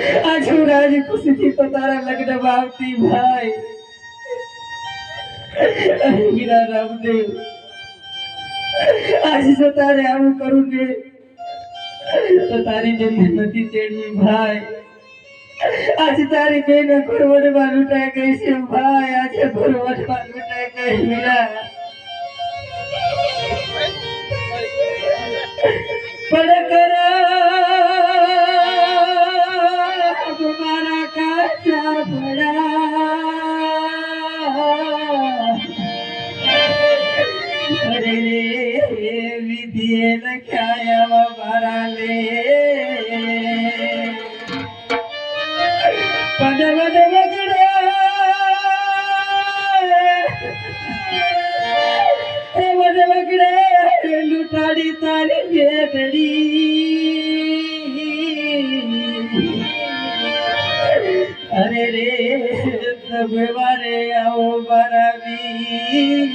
આ છોરાની ખુશીથી તો તારા લગ્નમાં આવતી ભાઈ. હીરા રામદેવ આજે જો તારે આવું કરું ને તો તારી બેન નથી તેડવી ભાઈ. આજે તારી બેન ભરવડમાં લૂંટાઈ ગઈ છે ભાઈ. આજે ભરવડમાં લૂંટાઈ ગઈ હીરા. પણ કરા પરવી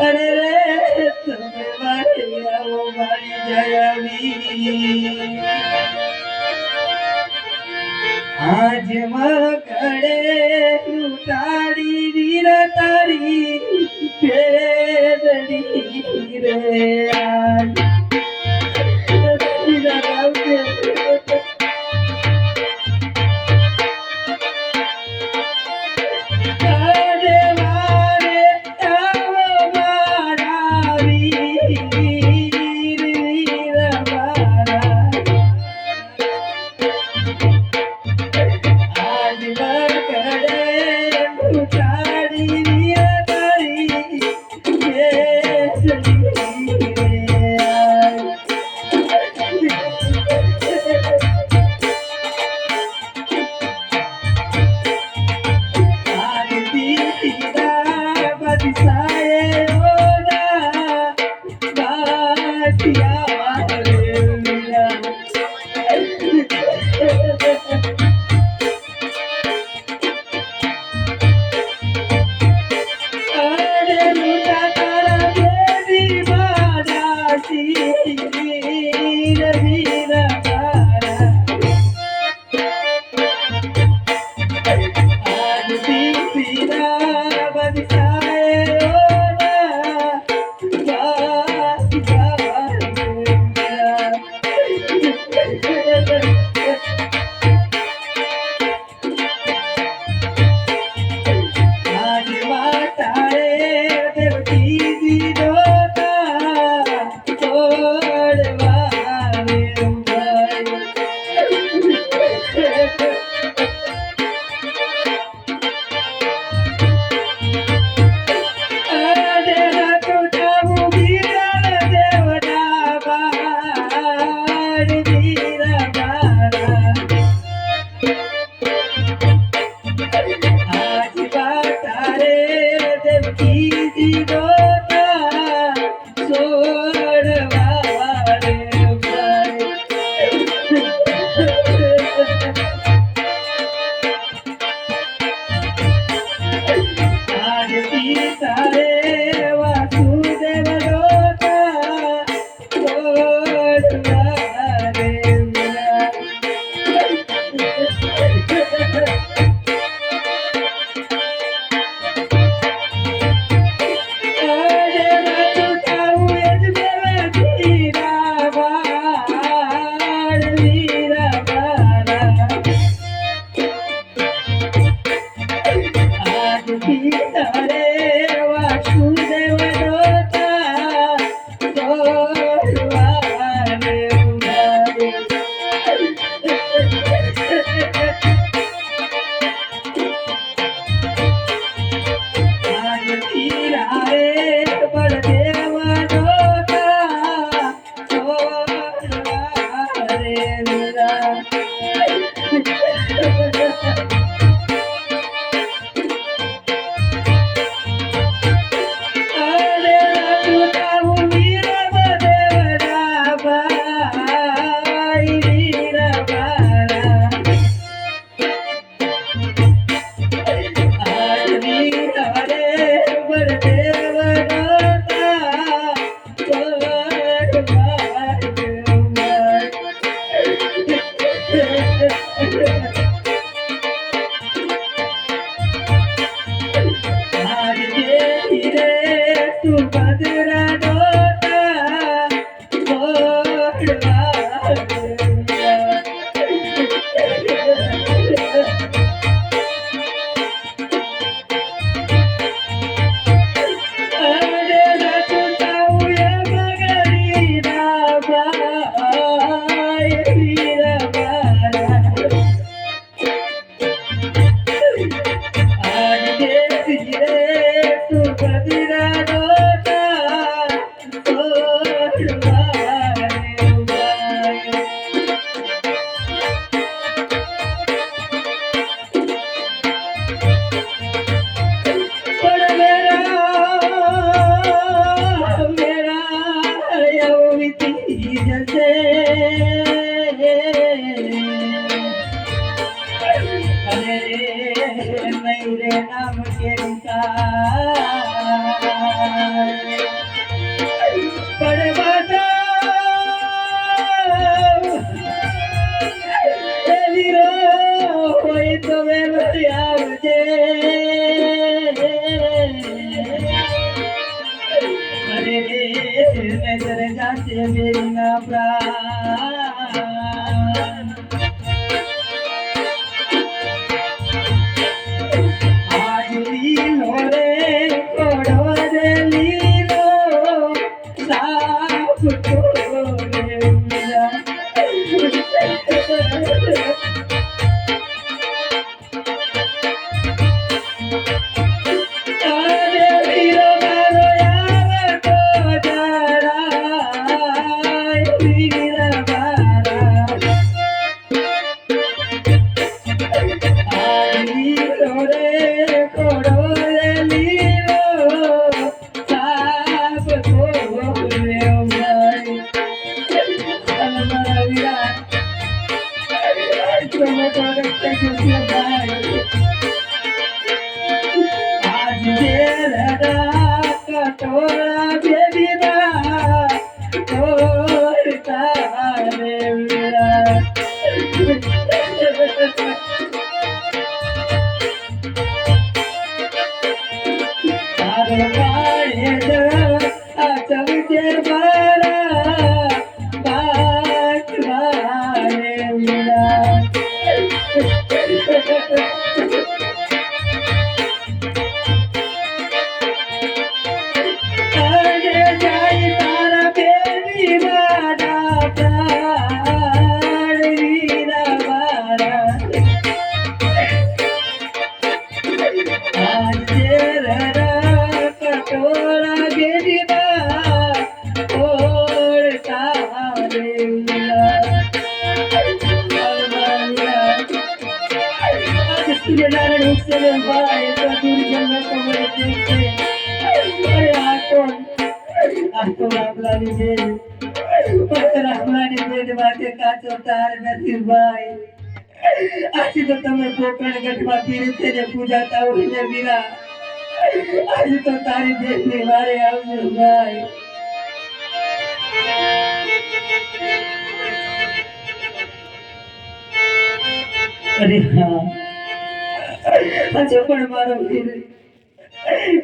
અરે રે તમે મારી આવો મારી જયવી આજ મગડે તારી વીર તારી રે આ Yeah. પાડે જ આ આજે તો તમે કોકણ ગઢમાં પીરે છે ને પૂજાતા હોય ને વીરા આજે તો તારી બેનની વારે આવજો ભાઈ અરે હા. આજે પણ મારો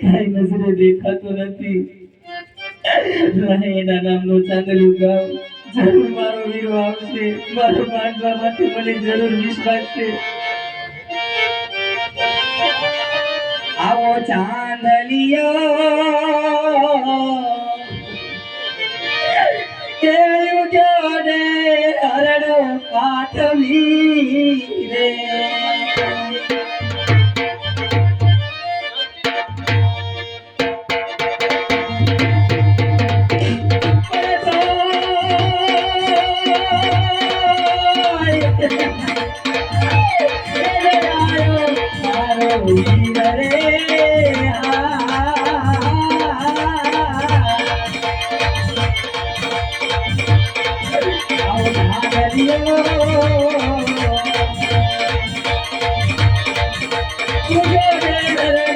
તારી નજરે દેખાતો નથી. મને એના નામનું ચાંદલું ગાવ. જરૂર મારો વીરો આવશે. મારો માંગવા માટે મને જરૂર વિશ્વાસ છે આવો ચાંદલિયો. કેવું જોડે હરડો કાઠમી. ಯುಗ ಬೇಡದೆ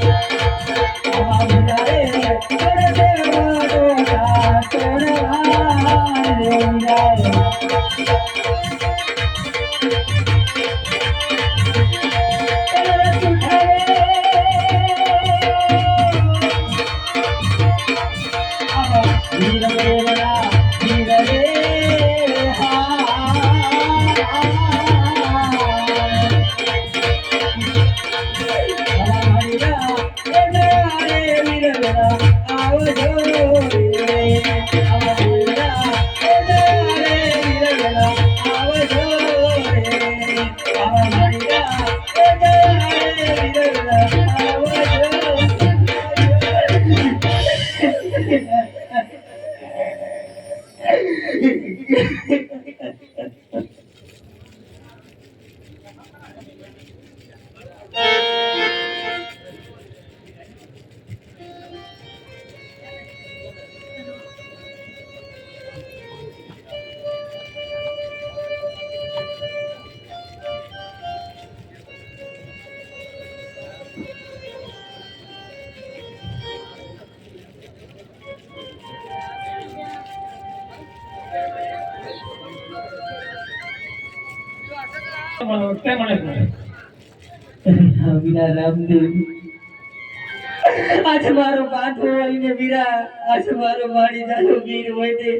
વીરા મારો બાંધો હોય વીરા, આજ મારો માડી જાનો વીર હોય તે.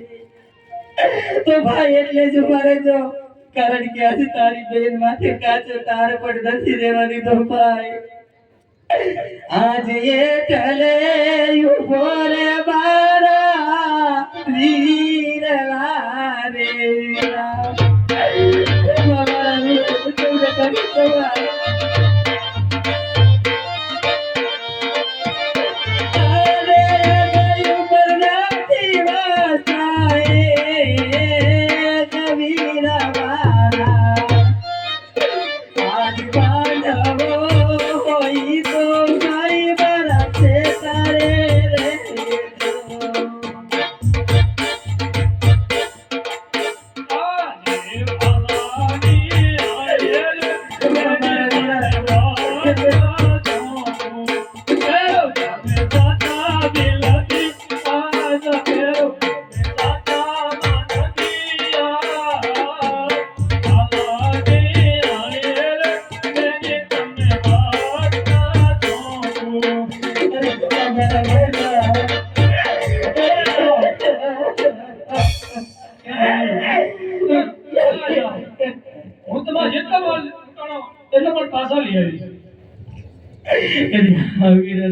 તો ભાઈ એટલે જ મારે જો કારણ કે આજે તારી બેન માથે કાચો તાર પણ નથી દેવાની તો ભાઈ. આજ એટલે ઊભો રે બારા વીર 我是真 પણ પાછા લઈ આવીશ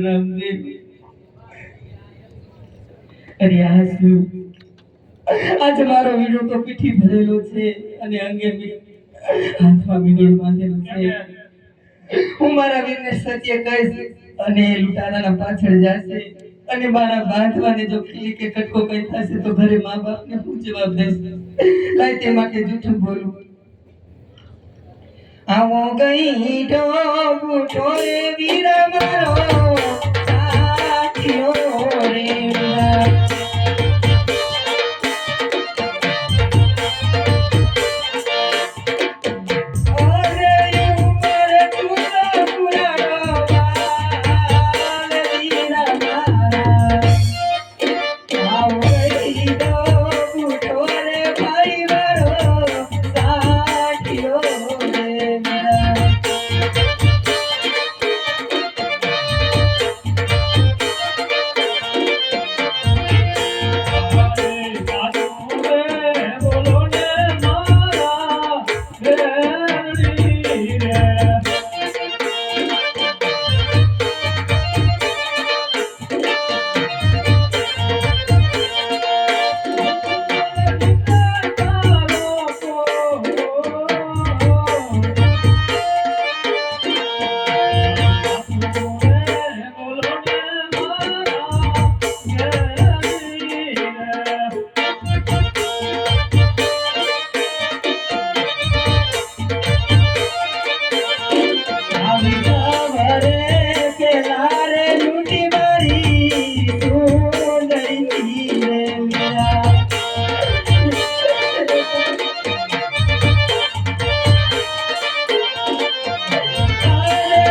રામદેવ. અરે આ શું આજ મારો વીડો તો પીઠી ભરેલો છે અને અંગે હાથમાં વીડો બાંધેલો છે. હું મારા વીરને સત્ય કહીશ અને એ લૂંટારાના પાછળ જશે. અને મારા બાંધવાને જો ખીલી કે કટકો કઈ થશે તો ઘરે મા બાપને હું જવાબ દઈશ. લાય તે માટે જૂઠું બોલું. આવો ગઈ બુઠો રે વીરા મારો. સાથીઓ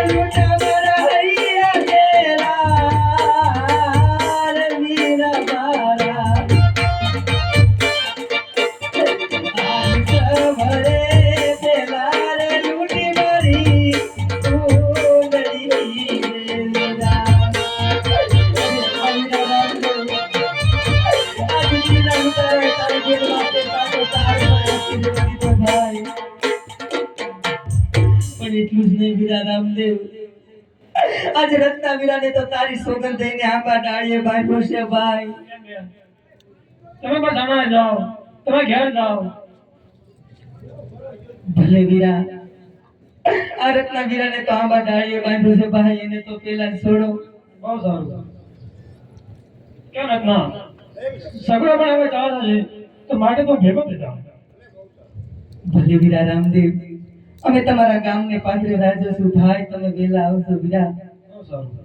Thank you. તો તારી સોગંદ થઈને આંબા ડાળીએ ભાઈ છે ભાઈ. તમે પણ જણાય જાઓ તમે ઘેર જાઓ. ભલે વીરા આ રત્ના વીરાને તો આંબા ડાળીએ બાંધ્યો છે ભાઈ એને તો પેલા છોડો. બહુ સારું. કેમ રત્ના? સગડો પણ હવે ચાલે છે. તો માટે તો ભેગો થઈ જાઓ. ભલે વીરા રામદેવ અમે તમારા ગામને પાછળ રાજ્ય છું ભાઈ તમે વેલા આવશો વીરા. બહુ સારું.